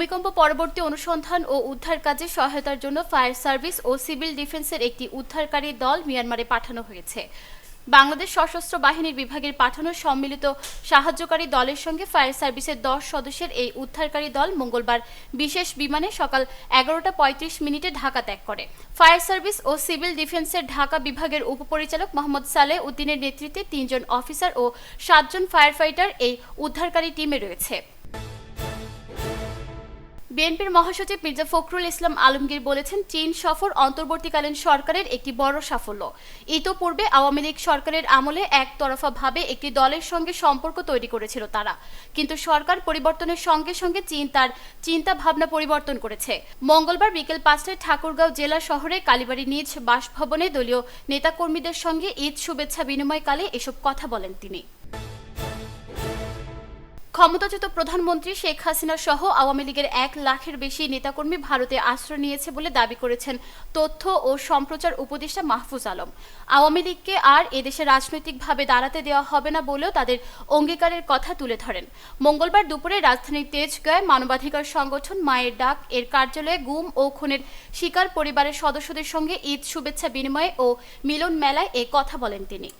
ভূমিকম্প পরবর্তী অনুসন্ধান ও উদ্ধার কাজে সহায়তার জন্য ফায়ার সার্ভিস ও সিভিল ডিফেন্সের একটি উদ্ধারকারী দল মিয়ানমারে পাঠানো হয়েছে। বাংলাদেশ সশস্ত্র বাহিনীর বিভাগের পাঠানো সম্মিলিত সাহায্যকারী দলের সঙ্গে ফায়ার সার্ভিসের দশ সদস্যের এই উদ্ধারকারী দল মঙ্গলবার বিশেষ বিমানে সকাল এগারোটা পঁয়ত্রিশ মিনিটে ঢাকা ত্যাগ করে। ফায়ার সার্ভিস ও সিভিল ডিফেন্সের ঢাকা বিভাগের উপপরিচালক মোহাম্মদ সালেহ উদ্দিনের নেতৃত্বে তিনজন অফিসার ও সাতজন ফায়ার ফাইটার এই উদ্ধারকারী টিমে রয়েছে। বিএনপির মহাসচিব মির্জা ফখরুল ইসলাম আলমগীর বলেছেন, চীন সফর অন্তর্বর্তীকালীন সরকারের একটি বড় সাফল্য। ইতোপূর্বে আওয়ামী লীগ সরকারের আমলে একতরফাভাবে একটি দলের সঙ্গে সম্পর্ক তৈরি করেছিল তারা। কিন্তু সরকার পরিবর্তনের সঙ্গে সঙ্গে চীন তার চিন্তা ভাবনা পরিবর্তন করেছে। মঙ্গলবার বিকেল পাঁচটায় ঠাকুরগাঁও জেলা শহরে কালীবাড়ি নিজ বাসভবনে দলীয় নেতাকর্মীদের সঙ্গে ঈদ শুভেচ্ছা বিনিময়কালে এসব কথা বলেন তিনি। ক্ষমতাচ্যুত প্রধানমন্ত্রী শেখ হাসিনা সহ আওয়ামী লীগের এক লাখের বেশি নেতাকর্মী ভারতে আশ্রয় নিয়েছে বলে দাবি করেছেন তথ্য ও সম্প্রচার উপদেষ্টা মাহফুজ আলম। আওয়ামী লীগকে আর এদেশে রাজনৈতিকভাবে দাঁড়াতে দেওয়া হবে না বলেও তাদের অঙ্গীকারের কথা তুলে ধরেন। মঙ্গলবার দুপুরে রাজধানীর তেজগাঁয় মানবাধিকার সংগঠন মায়ের ডাক, এর কার্যালয়ে গুম ও খুনের শিকার পরিবারের সদস্যদের সঙ্গে ঈদ শুভেচ্ছা বিনিময়ে ও মিলন মেলায় এ কথা বলেন তিনি।